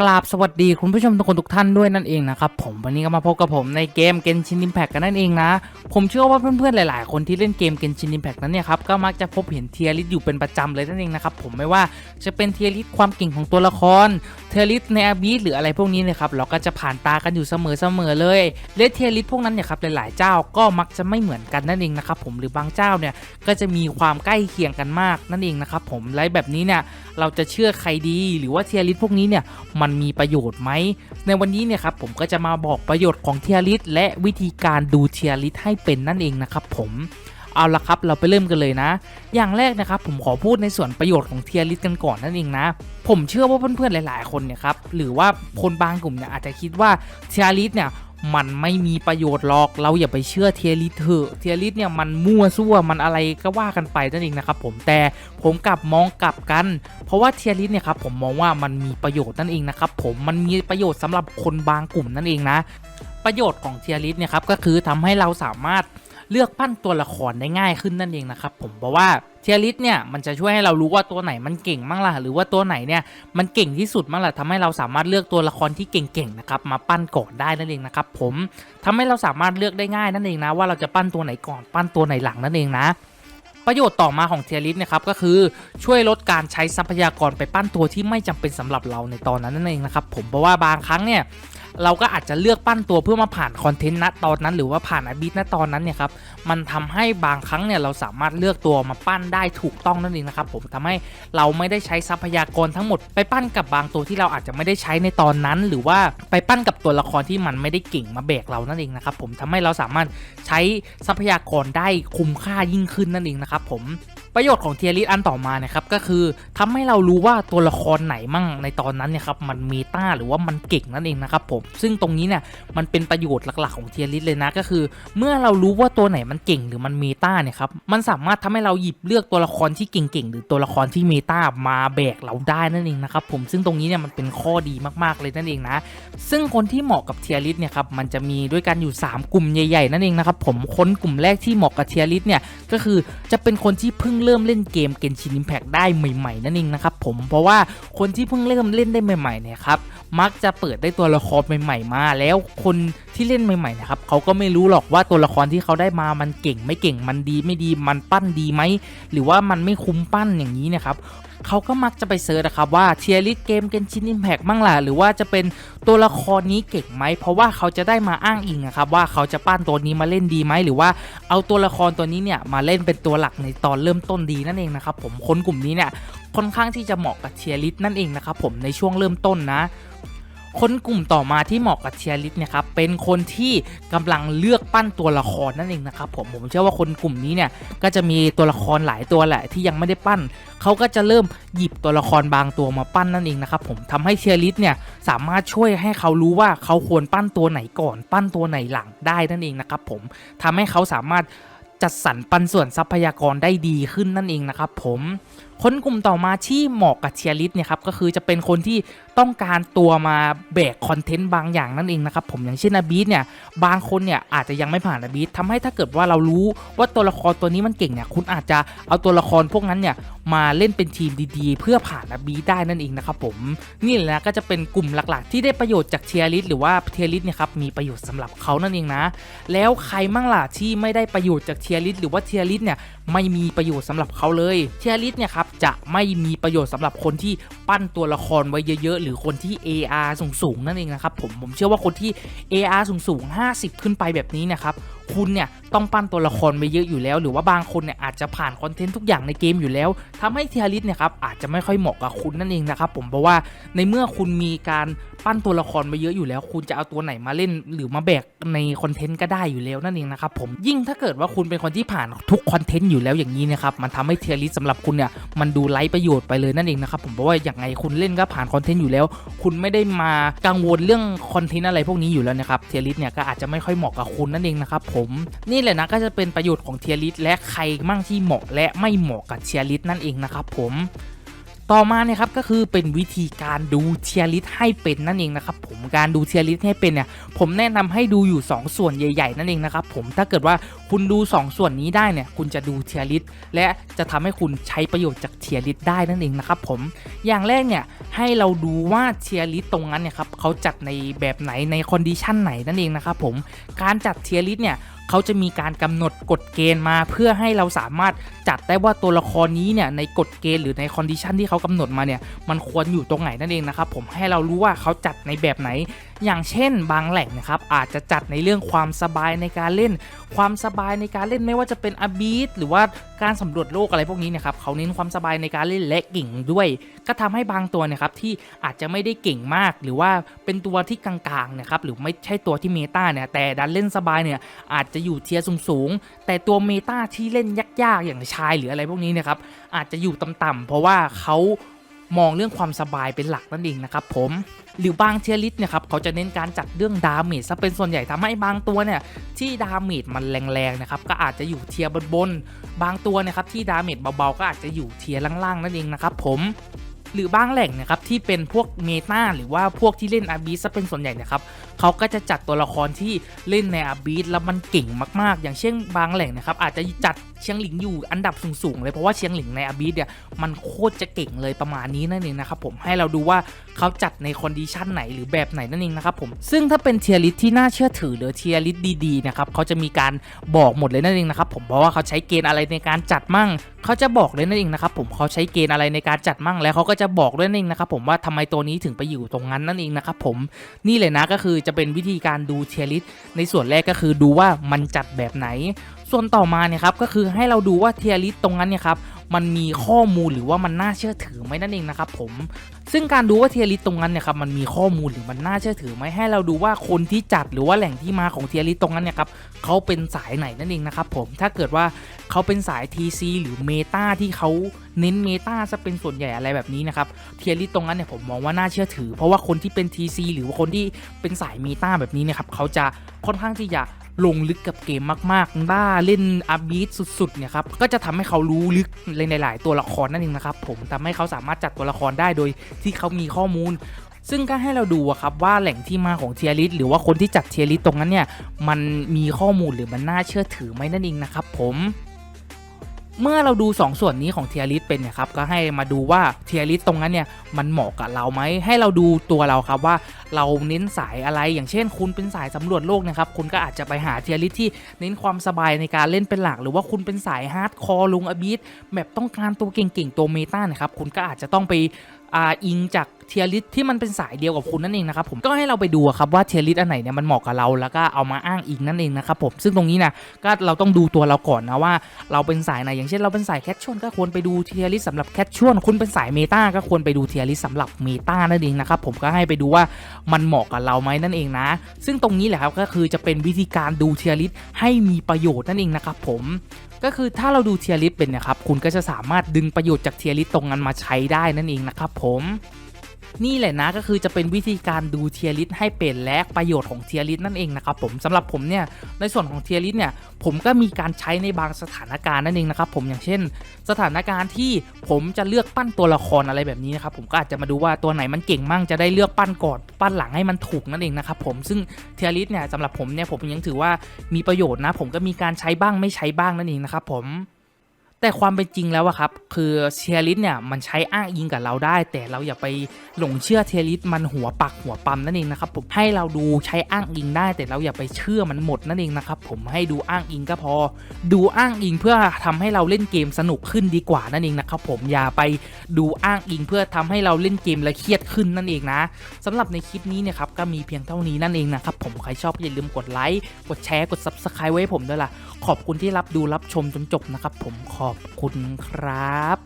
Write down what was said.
กราบสวัสดีคุณผู้ชมทุกคนทุกท่านด้วยนั่นเองนะครับผมวันนี้ก็มาพบกับผมในเกม Genshin Impact กันนั่นเองนะ ผมเชื่อว่าเพื่อนๆหลาย ๆ คนที่เล่นเกม Genshin Impact นั้นเนี่ยครับก็มักจะพบเห็นเทียริสอยู่เป็นประจำเลยนั่นเองนะครับผมไม่ว่าจะเป็นเทียริสความเก่งของตัวละคร เทียริสในอาบีหรืออะไรพวกนี้เนี่ยครับเราก็จะผ่านตากันอยู่เสมอๆเลยและเทียริสพวกนั้นเนี่ยครับหลายๆเจ้าก็มักจะไม่เหมือนกันนั่นเองนะครับผมหรือบางเจ้าเนี่ยก็จะมีความใกล้เคียงกันมากนั่นเองนะครับผมและแบบนี้เนี่ยเราจะเชื่อใครดีหรือว่าเทียริสพวกนี้เนี่ยมันมีประโยชน์ไหม ในวันนี้เนี่ยครับผมก็จะมาบอกประโยชน์ของเทียริสและวิธีการดูเทียริสให้เป็นนั่นเองนะครับผมเอาละครับเราไปเริ่มกันเลยนะ อย่างแรกนะครับผมขอพูดในส่วนประโยชน์ของเทียริสกันก่อนนั่นเองนะ ผมเชื่อว่าเพื่อนๆหลาย ๆ คนเนี่ยครับหรือว่าคนบางกลุ่มเนี่ยอาจจะคิดว่าเทียริสเนี่ย มันไม่มีประโยชน์หรอกเราอย่าไปเชื่อเทียริสเถอะเทียริสเนี่ยมันมั่วซั่วมันอะไรก็ว่ากันไปนั่นเองนะครับผมแต่ผมกลับมองกลับกัน เพราะว่าเทียริสเนี่ยครับผมมองว่ามันมีประโยชน์นั่นเองนะครับผมมันมีประโยชน์สำหรับคนบางกลุ่มนั่นเองนะ ประโยชน์ของเทียริสเนี่ยครับก็คือทำให้เราสามารถ เลือกปั้นตัวละครได้ง่ายขึ้นนั่นเองนะครับผมเพราะว่าเทียริสเนี่ยมันจะช่วยให้เรารู้ว่าตัวไหนมันเก่งมั่งล่ะหรือว่าตัวไหนเนี่ยมันเก่งที่สุดมั่งล่ะทำให้เราสามารถเลือกตัวละครที่เก่งๆนะครับมาปั้นก่อนได้นั่นเองนะครับผมทำให้เราสามารถเลือกได้ง่ายนั่นเองนะว่าเราจะปั้นตัวไหนก่อนปั้นตัวไหนหลังนั่นเองนะประโยชน์ต่อมาของเทียริสนะครับก็คือช่วยลดการใช้ทรัพยากรไปปั้นตัวที่ไม่จำเป็นสำหรับเราในตอนนั้นนั่นเองนะครับผมเพราะว่าบางครั้งเนี่ย เราก็อาจจะเลือกปั้นตัวเพื่อมาผ่านคอนเทนต์ณตอนนั้น หรือว่าผ่านอบิทณตอนนั้นเนี่ยครับมันทำให้บางครั้งเนี่ยเราสามารถเลือกตัวมาปั้นได้ถูกต้องนั่นเองนะครับผมทำให้เราไม่ได้ใช้ทรัพยากรทั้งหมด ไปปั้นกับบางตัวที่เราอาจจะไม่ได้ใช้ในตอนนั้น หรือว่าไปปั้นกับตัวละครที่มันไม่ได้เก่งมาแบกเรานั่นเองนะครับผมทำให้เราสามารถใช้ทรัพยากรได้คุ้มค่ายิ่งขึ้นนั่นเองนะครับผม ประโยชน์ของเทียริสอันต่อมาเนี่ยครับก็คือทำให้เรารู้ว่าตัวละครไหนมั่งในตอนนั้นเนี่ยครับมันเมตาหรือว่ามันเก่งนั่นเองนะครับผมซึ่งตรงนี้เนี่ยมันเป็นประโยชน์หลักๆของเทียริสเลยนะก็คือ เมื่อเรารู้ว่าตัวไหนมันเก่งหรือมันเมตาเนี่ยครับมันสามารถทำให้เราหยิบเลือกตัวละครที่เก่งๆหรือตัวละครที่เมตามาแบกเราได้นั่นเองนะครับผมซึ่งตรงนี้เนี่ยมันเป็นข้อดีมากๆเลยนั่นเองนะ ซึ่งคนที่เหมาะกับเทียริสเนี่ยครับมันจะมีด้วยกันอยู่ 3 กลุ่มใหญ่ๆนั่นเองนะครับผมคนกลุ่มแรกที่เหมาะกับเทียริสเนี่ยก็คือจะเป็นคนที่เพิ่งเริ่มเล่นเกมเกนชินอิมแพกได้ใหม่ๆนั่นเองนะครับผมเพราะว่าคนที่เพิ่งเริ่มเล่นได้ใหม่ๆเนี่ยครับมักจะเปิดได้ตัวละครใหม่ๆมา แล้วคนที่เล่นใหม่ๆนะครับเขาก็ไม่รู้หรอกว่าตัวละครที่เขาได้มามันเก่งไม่เก่งมันดีไม่ดีมันปั้นดีไหมหรือว่ามันไม่คุ้มปั้นอย่างนี้นะครับ เขาก็มักจะไปเซิร์ชนะครับว่าเทียริสเกมเกนชินอิมแพกมั่งล่ะหรือว่าจะเป็นตัวละครนี้เก่งไหม เพราะว่าเขาจะได้มาอ้างอิงนะครับว่าเขาจะปั้นตัวนี้มาเล่นดีไหมหรือว่าเอาตัวละครตัวนี้เนี่ยมาเล่นเป็นตัวหลักในตอนเริ่มต้นดีนั่นเองนะครับผมคนกลุ่มนี้เนี่ยค่อนข้างที่จะเหมาะกับเทียริสนั่นเองนะครับผมในช่วงเริ่มต้นนะ คนกลุ่มต่อมาที่เหมาะกับเทียริสเนี่ยครับเป็นคนที่กำลังเลือกปั้นตัวละครนั่นเองนะครับผมผมเชื่อว่าคนกลุ่มนี้เนี่ยก็จะมีตัวละครหลายตัวแหละที่ยังไม่ได้ปั้นเขาก็จะเริ่มหยิบตัวละครบางตัวมาปั้นนั่นเองนะครับผมทำให้เทียริสเนี่ยสามารถช่วยให้เขารู้ว่าเขาควรปั้นตัวไหนก่อน ปั้นตัวไหนหลังได้นั่นเองนะครับผมทำให้เขาสามารถจัดสรรปันส่วนทรัพยากรได้ดีขึ้นนั่นเองนะครับผม คนกลุ่มต่อมาที่เหมาะกับเทียริสเนี่ยครับก็คือจะเป็นคนที่ต้องการตัวมาแบกคอนเทนต์บางอย่างนั่นเองนะครับผมอย่างเช่นอาบีทเนี่ยบางคนเนี่ยอาจจะยังไม่ผ่านอาบีททำให้ถ้าเกิดว่าเรารู้ว่าตัวละครตัวนี้มันเก่งเนี่ยคุณอาจจะเอาตัวละครพวกนั้นเนี่ยมาเล่นเป็นทีมดีๆ เพื่อผ่านอาบีทได้นั่นเองนะครับผมนี่แหละก็จะเป็นกลุ่มหลักๆ ที่ได้ประโยชน์จากเทียริสหรือว่าเทียริสเนี่ยครับมีประโยชน์สำหรับเขานั่นเองนะ แล้วใครมั่งล่ะที่ไม่ได้ประโยชน์จากเทียริสหรือว่าเทียริสเนี่ยไม่มีประโยชน์สำหรับเขาเลยเทียริสเนี่ยครับจะไม่มีประโยชน์สำหรับคนที่ปั้นตัวละครไว้เยอะๆ หรือคนที่ AR สูงๆนั่นเองนะครับผมผมเชื่อว่าคนที่ AR สูงๆ50 ขึ้นไปแบบนี้นะครับคุณเนี่ยต้องปั้นตัวละครไปเยอะอยู่แล้ว หรือว่าบางคนเนี่ยอาจจะผ่านคอนเทนต์ทุกอย่างในเกมอยู่แล้วทำให้เทียริสเนี่ยครับอาจจะไม่ค่อยเหมาะกับคุณนั่นเองนะครับผมเพราะว่าในเมื่อคุณมีการปั้นตัวละครไปเยอะอยู่แล้ว คุณจะเอาตัวไหนมาเล่น หรือมาแบกในคอนเทนต์ก็ได้อยู่แล้วนั่นเองนะครับผมยิ่งถ้าเกิดว่าคุณเป็นคนที่ผ่านทุกคอนเทนต์อยู่แล้วอย่างนี้นะครับมันทำให้เทียริสสำหรับคุณเนี่ยมันดูไร้ประโยชน์ไปเลยนั่นเองนะครับผมเพราะว่าอย่างไงคุณเล่นก็ผ่านคอนเทนต์อยู่แล้ว คุณไม่ได้มากังวลเรื่องคอนเทนต์อะไรพวกนี้อยู่แล้วนะครับเทียริสเนี่ยก็อาจจะไม่ค่อยเหมาะกับคุณนั่นเองนะครับผม นี่แหละนะก็จะเป็นประโยชน์ของเทียริสและใครมั่งที่เหมาะและไม่เหมาะกับเทียริสนั่นเองนะครับผมต่อมาเนี่ยครับก็คือเป็นวิธีการดูเทียริสให้เป็นนั่นเองนะครับผมการดูเทียริสให้เป็นเนี่ยผมแนะนำให้ดูอยู่ 2 ส่วนใหญ่ ๆ นั่นเองนะครับผมถ้าเกิดว่า คุณดู 2 ส่วนนี้ได้เนี่ยคุณจะดูเทียริสและจะทำให้คุณใช้ประโยชน์จากเทียริสได้นั่นเองนะครับผมอย่างแรกเนี่ยให้เราดูว่าเทียริสตรงนั้นเนี่ยครับเขาจัดในแบบไหนในคอนดิชันไหนนั่นเองนะครับผมการจัดเทียริสเนี่ยเขาจะมีการกำหนดกฎเกณฑ์มาเพื่อให้เราสามารถจัดได้ว่าตัวละครนี้เนี่ยในกฎเกณฑ์หรือในคอนดิชันที่เขากำหนดมาเนี่ยมันควรอยู่ตรงไหนนั่นเองนะครับผมให้เรารู้ว่าเขาจัดในแบบไหน อย่างเช่น บางแหล่งนะครับอาจจะจัดในเรื่องความสบายในการเล่นความสบายายในการเล่นไม่ว่าจะเป็นอบีทหรือว่าการสำรวจโลกอะไรพวกนี้เนะครับเขาเน้นความสบายในการเล่นและเก่งด้วย ก็ทำให้บางตัวเนะครับที่อาจจะไม่ได้เก่งมาก หรือว่าเป็นตัวที่กลางๆนะครับหรือไม่ใช่ตัวที่เมตาเนี่ยแต่ดันเล่นสบายเนี่ยอาจจะอยู่เทียร์สูงๆแต่ตัวเมตาที่เล่นยากๆอย่างชายหรืออะไรพวกนี้นะครับอาจจะอยู่ต่ำๆเพราะว่าเขา มองเรื่องความสบายเป็นหลักนั่นเองนะครับผมหรือบางเทียริสเนี่ยครับเขาจะเน้นการจัดเรื่องดาเมจซะเป็นส่วนใหญ่ทำให้บางตัวเนี่ยที่ดาเมจมันแรงๆนะครับก็อาจจะอยู่เทียบนบนๆบางตัวนะครับที่ดาเมจเบาๆก็อาจจะอยู่เทียล่างๆนั่นเองนะครับผม หรือบางแหล่งนะครับที่เป็นพวกเมตาหรือว่าพวกที่เล่นอาบีซะเป็นส่วนใหญ่นะครับเขาก็จะจัดตัวละครที่เล่นในอาบีแล้วมันเก่งมากๆ อย่างเช่นบางแหล่งนะครับอาจจะจัดเชียงหลิงอยู่อันดับสูงๆเลยเพราะว่าเชียงหลิงในอาบีเนี่ยมันโคตรจะเก่งเลยประมาณนี้นั่นเองนะครับผมให้เราดูว่าเขาจัดในคอนดิชันไหนหรือแบบไหนนั่นเองนะครับผมซึ่งถ้าเป็นเทียริสที่น่าเชื่อถือหรือเทียริสดีๆนะครับเขาจะมีการบอกหมดเลยนั่นเองนะครับผมเพราะว่าเขาใช้เกณฑ์อะไรในการจัดมั่ง เขาจะบอกเลยนั่นเองนะครับผมเขาใช้เกณฑ์อะไรในการจัดมั่งแล้วเขาก็จะบอกด้วยนั่นเองนะครับผมว่าทำไมตัวนี้ถึงไปอยู่ตรงนั้นนั่นเองนะครับผมนี่เลยนะก็คือจะเป็นวิธีการดูเทียริสในส่วนแรกก็คือดูว่ามันจัดแบบไหน ส่วนต่อมาเนี่ยครับก็คือให้เราดูว่าเทียริสตรงนั้นเนี่ยครับมันมีข้อมูลหรือว่ามันน่าเชื่อถือไหมนั่นเองนะครับผมซึ่งการดูว่าเทียริสตรงนั้นเนี่ยครับมันมีข้อมูลหรือมันน่าเชื่อถือไหมให้เราดูว่าคนที่จัดหรือว่าแหล่งที่มาของเทียริสตรงนั้นเนี่ยครับเขาเป็นสายไหนนั่นเองนะครับผมถ้าเกิดว่าเขาเป็นสาย TC หรือเมตาที่เขาเน้นเมตาจะเป็นส่วนใหญ่อะไรแบบนี้นะครับเทียริสตรงนั้นเนี่ยผมมองว่าน่าเชื่อถือ เพราะว่าคนที่เป็น TC หรือว่าคนที่เป็นสายเมตาแบบนี้เนะครับเขาจะค่อนข้างที่จะ ลงลึกกับเกมมากๆบ้าเล่นอาบีทสุดๆเนี่ยครับก็จะทำให้เขารู้ลึกในหลาย ๆ ตัวละครนั่นเองนะครับผมทำให้เขาสามารถจัดตัวละครได้โดยที่เขามีข้อมูลซึ่งก็ให้เราดูครับว่าแหล่งที่มาของเทียริสหรือว่าคนที่จัดเทียริสตรงนั้นเนี่ยมันมีข้อมูลหรือมันน่าเชื่อถือไหมนั่นเองนะครับผม เมื่อเราดู 2 ส่วนนี้ของเทียริสเป็นเนี่ยครับก็ให้มาดูว่าเทียริสตรงนั้นเนี่ยมันเหมาะกับเราไหมให้เราดูตัวเราครับว่าเราเน้นสายอะไรอย่างเช่น คุณเป็นสายสำรวจโลกนะครับคุณก็อาจจะไปหาเทียริสที่เน้นความสบายในการเล่นเป็นหลัก หรือว่าคุณเป็นสายฮาร์ดคอร์ลงอบีทแบบต้องการตัวเก่งๆตัวเมตานะครับคุณก็อาจจะต้องไปออิงจาก เทียริสที่มันเป็นสายเดียวกับคุณนั่นเองนะครับผมก็ให้เราไปดูครับว่าเทียริสอันไหนเนี่ยมันเหมาะกับเราแล้วก็เอามาอ้างอิงนั่นเองนะครับผมซึ่งตรงนี้นะก็เราต้องดูตัวเราก่อนนะว่า เราเป็นสายไหนอย่างเช่นเราเป็นสายแคชชวลก็ควรไปดูเทียริสสำหรับแคชชวลคุณเป็นสายเมตาก็ควรไปดูเทียริสสำหรับเมตานั่นเองนะครับผมก็ให้ไปดูว่ามันเหมาะกับเราไหมนั่นเองนะ ซึ่งตรงนี้แหละครับก็คือจะเป็นวิธีการดูเทียริสให้มีประโยชน์นั่นเองนะครับผมก็คือถ้าเราดูเทียริสเป็นนะครับคุณก็จะสามารถดึงประโยชน์จากเทียริสตรงนั้นมาใช้ได้นั่นเองนะครับผม นี่แหละนะก็คือจะเป็นวิธีการดูเทียริสให้เป็นและประโยชน์ของเทียริสนั่นเองนะครับผมสำหรับผมเนี่ยในส่วนของเทียริสเนี่ยผมก็มีการใช้ในบางสถานการณ์นั่นเองนะครับผมอย่างเช่น สถานการณ์ที่ผมจะเลือกปั้นตัวละครอะไรแบบนี้นะครับผมก็อาจจะมาดูว่าตัวไหนมันเก่งมั่งจะได้เลือกปั้นก่อนปั้นหลังให้มันถูกนั่นเองนะครับผมซึ่งเทียริสเนี่ยสำหรับผมเนี่ยผมยังถือว่ามีประโยชน์นะ ผมก็มีการใช้บ้างไม่ใช้บ้างนั่นเองนะครับผม แต่ความเป็นจริงแล้วอะครับ คือเทียริสเนี่ยมันใช้อ้างอิงกับเราได้ แต่เราอย่าไปหลงเชื่อเทียริสมันหัวปักหัวปั๊มนั่นเองนะครับผมให้เราดูใช้อ้างอิงได้ แต่เราอย่าไปเชื่อมันหมดนั่นเองนะครับผมให้ดูอ้างอิงก็พอ ดูอ้างอิงเพื่อทำให้เราเล่นเกมสนุกขึ้นดีกว่านั่นเองนะครับผมอย่าไปดูอ้างอิงเพื่อทำให้เราเล่นเกมและเครียดขึ้นนั่นเองนะสำหรับในคลิปนี้เนี่ยครับก็มีเพียงเท่านี้นั่นเองนะครับผมใครชอบอย่าลืมกดไลค์กดแชร์กด subscribe ไว้ผมด้วยล่ะขอบคุณที่รับดูรับชมจนจบนะครับผมขอบคุณครับ